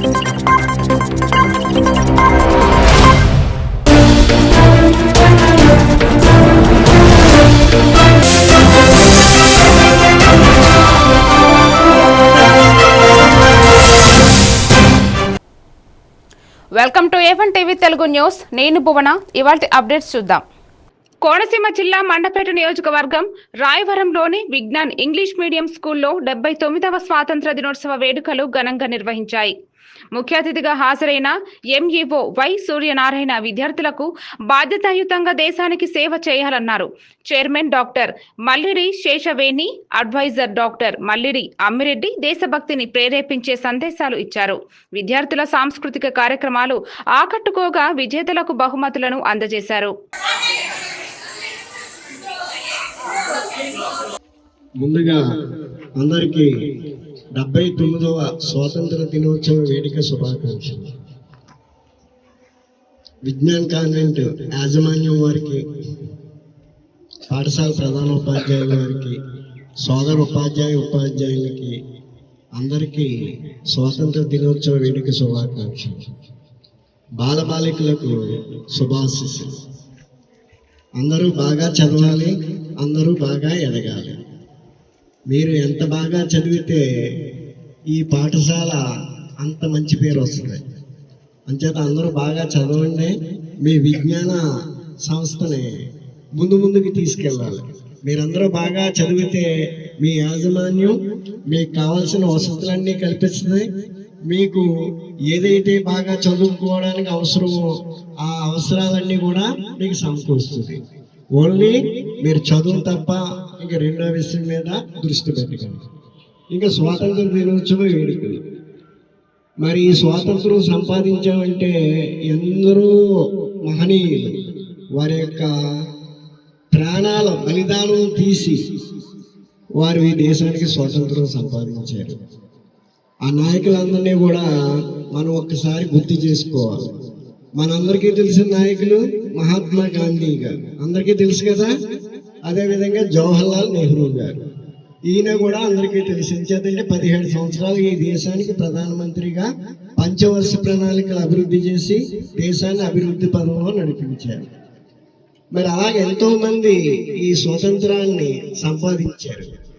Welcome to A one TV Telugu news. నేను భువన. ఇవాళ updates చూద్దాం. కోనసీమ జిల్లా మండపేట నియోజకవర్గం రాయవరంలోని విజ్ఞాన్ ఇంగ్లీష్ మీడియం స్కూల్లో డెబ్బై తొమ్మిదవ స్వాతంత్ర దినోత్సవ వేడుకలు ఘనంగా నిర్వహించాయి. ముఖ్య అతిథిగా హాజరైన ఎంఈఓ వై సూర్యనారాయణ విద్యార్థులకు బాధ్యతాయుతంగా దేశానికి సేవ చేయాలన్నారు. Chairman doctor Mallidi Seshaveni advisor doctor Mallidi Ammireddy దేశభక్తిని ప్రేరేపించే సందేశాలు ఇచ్చారు. విద్యార్థుల సాంస్కృతిక కార్యక్రమాలు ఆకట్టుకోగా విజేతలకు బహుమతులను అందజేశారు. ముందుగా అందరికీ డెబ్బై తొమ్మిదవ స్వాతంత్ర దినోత్సవ వేడుక శుభాకాంక్షలు. విజ్ఞాన్ కాన్వెంట్ యాజమాన్యం వారికి పాఠశాల ప్రధాన ఉపాధ్యాయుల వారికి సోదర ఉపాధ్యాయ ఉపాధ్యాయులకి అందరికీ స్వాతంత్ర దినోత్సవ వేడుక శుభాకాంక్షలు. బాలబాలికలకు శుభాశిస్సులు. అందరూ బాగా చదవాలి అందరూ బాగా ఎదగాలి. మీరు ఎంత బాగా చదివితే ఈ పాఠశాల అంత మంచి పేరు వస్తుంది. అంచేత అందరూ బాగా చదవండి. మీ విజ్ఞాన సంస్థని ముందు ముందుకు తీసుకెళ్ళాలి. మీరందరూ బాగా చదివితే మీ యాజమాన్యం మీకు కావాల్సిన వసతులన్నీ కల్పిస్తుంది. మీకు ఏదైతే బాగా చదువుకోవడానికి అవసరమో ఆ అవసరాలన్నీ కూడా మీకు సమకూరుస్తుంది. ఓన్లీ మీరు చదువు తప్ప ఇంకా రెండో విషయం మీద దృష్టి పెట్టకండి. ఇంకా స్వాతంత్ర దినోత్సవ వేడుకలు. మరి ఈ స్వాతంత్రం సంపాదించామంటే ఎందరో మహనీయులు వారి యొక్క ప్రాణాల బలిదానం తీసి వారు ఈ దేశానికి స్వాతంత్రం సంపాదించారు. ఆ నాయకులందరినీ కూడా మనం ఒక్కసారి గుర్తు చేసుకోవాలి. మనందరికీ తెలిసిన నాయకులు మహాత్మా గాంధీ గారు అందరికీ తెలుసు కదా? అదేవిధంగా జవహర్లాల్ నెహ్రూ గారు. ఈయన కూడా అందరికీ తెలిసి చేతంటే పదిహేడు సంవత్సరాలు ఈ దేశానికి ప్రధానమంత్రిగా పంచవర్ష ప్రణాళికలు అభివృద్ధి చేసి దేశాన్ని అభివృద్ధి పదంలో నడిపించారు. మరి అలాగే ఎంతోమంది ఈ స్వతంత్రాన్ని సంపాదించారు.